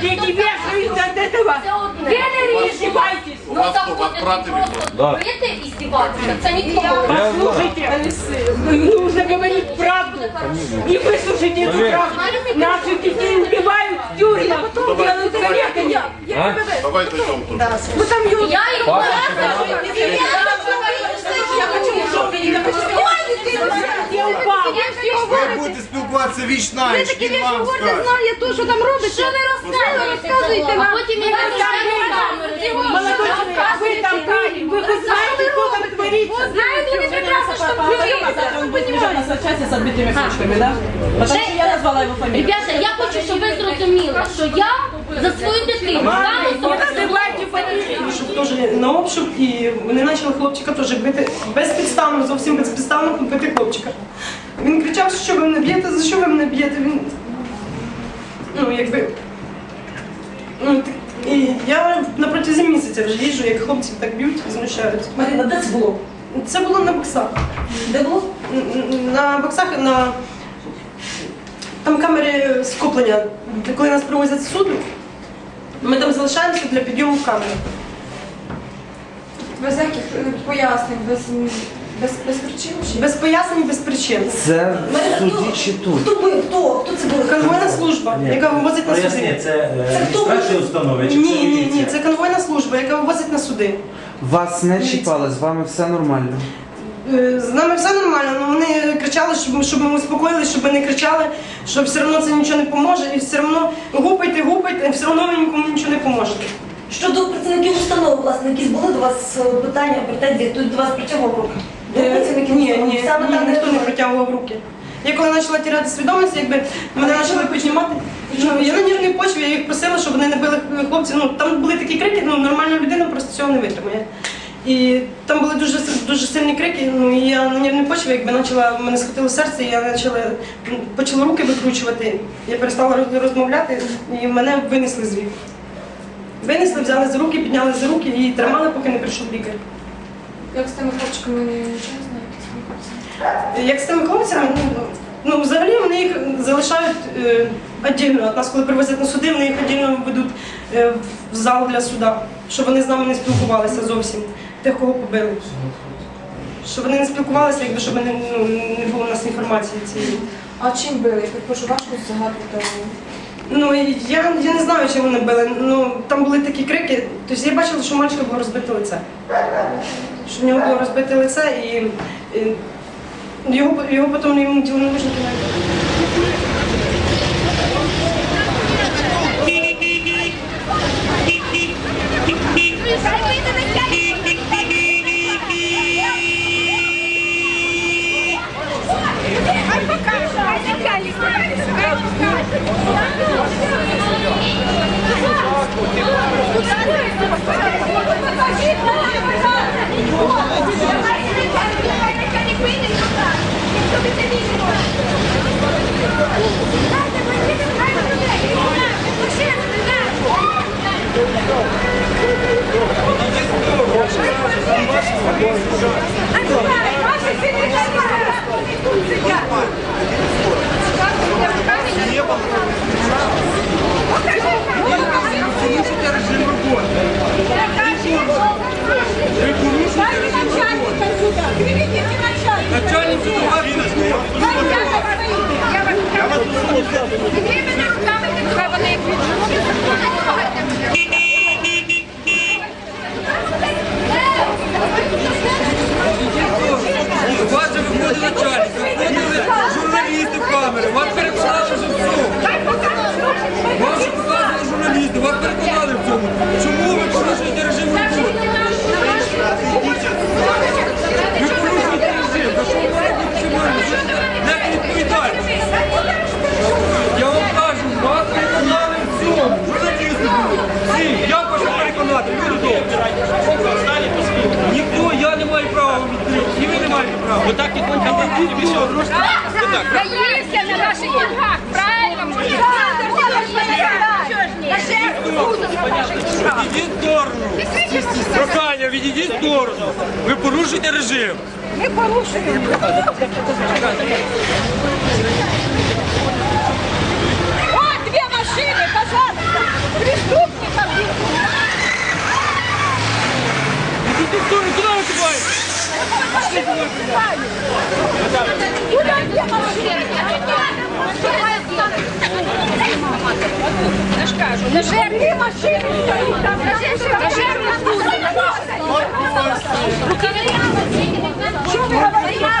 дети вешаются от этого. Це одне. Вы не издевайтесь. Ну вас- так у вас от брати просто Да. бити і здіватися, це ніхто. Послушайте, нужно говорить правду. И выслушайте эту Поверь. правду. Наших детей убивают в тюрьмах, делают каретами. А? Давайте йдемо тут. Вы там его... Я його Паша, Я упал. Ви будете спілкуватися віч на віч, він вам скаже. знає то, що там робиться. Що ви розказуєте? розказуєте А нам? потім я Молодой человек, вы там были, вы, вы знаете, что там творится. Знаєте, ви прекрасно, що там твориться. Он будет бежать на соцчасти с отбитыми ручками, да? Потому что я Назвала его фамилию. Ребята, я хочу, щоб ви зрозуміли, що я за свою дитину стану. Щоб теж на обшук, і вони почали хлопчика теж бити безпідставно, зовсім безпідставно бити хлопчика. Він кричав, що ви мене б'єте, за що ви мене б'єте? Він, ну, якби, ну, так- і я на протязі місяця вже їжджу, як хлопців так б'ють і знущаються. Маріна, де це було? Це було на боксах. Де було? На боксах на там камери скоплення. Коли нас привозять з суду, ми там залишаємося для підйому камери. Без яких е, пояснень, без, без, без причин чи? Без пояснень, без причин. Це в суді чи тут? Хто бив? Хто? Хто це був? Конвойна служба, яка вивозить на Поясні, суди. це е, Це хто адміністрація ви? установи чи Ні, це ні, ні, міліція? це конвойна служба, яка вивозить на суди. Вас не чіпали, з вами все нормально. Е, З нами все нормально, але вони кричали, щоб, щоб ми успокоїлися, щоб ми не кричали, що все одно це нічого не поможе, і все одно гупайте, гупайте, все одно ви нікому нічого не поможете. Щодо працівників установи, власне, якісь були до вас е, питання, претензії, хто до вас притягував руки? Е, Ні, ні, ні, ніхто не притягував руки. Я коли почала тіряти свідомість, якби мене почали піднімати. Ну, я на нервній почві, я їх просила, щоб вони не били хлопців. Ну там були такі крики, ну нормальна людина просто цього не витримає. І там були дуже дуже сильні крики. Ну і я на нервній почві, якби почала мене схватило серце, і я почала почала руки викручувати. Я перестала розмовляти, і мене винесли звідти. Винесли, взяли за руки, підняли за руки і тримали, поки не прийшов лікар. Як з тими хлопчиками нічого не знаєте? Як з тими хлопцями, ну, ну взагалі вони їх залишають е, віддільно. От нас, коли привозять на суди, вони їх віддільно ведуть е, в зал для суда, щоб вони з нами не спілкувалися зовсім, тих, кого побили. Щоб вони не спілкувалися, якби щоб не, ну, не було у нас інформації цієї. А чим били? Я прошу важко згадувати. Ну я, я не знаю, чим вони били. Ну там були такі крики. Тобто я бачила, що мальчика було розбите лице. Що в нього було розбите лице і, і його, його потім йому тіло не можна У вас же виходить начальник, виходили журналісти в камери, вас переконали вже в цьому. Вас же показували журналісти, вас переконали в цьому. Чому ви порушуєте режим роботи? Ви порушуєте режим, за що ви робите максимально? Не відповідальність. Я вам кажу, вас переконали в цьому. Журналісти були. Всі, як вас переконати? Люди добрі. Ніхто, я не маю права вам відкрити, і ви і маєте права. Ви так тихонько вийдіть, ви що, трошки? Даївся на наших ногах, правильно? Відійдіть в сторону. Прохання, відійдіть в сторону. Ви порушуєте режим. Ми порушуємо. На жертві машини стоїть, там на жертві Що ви говорите?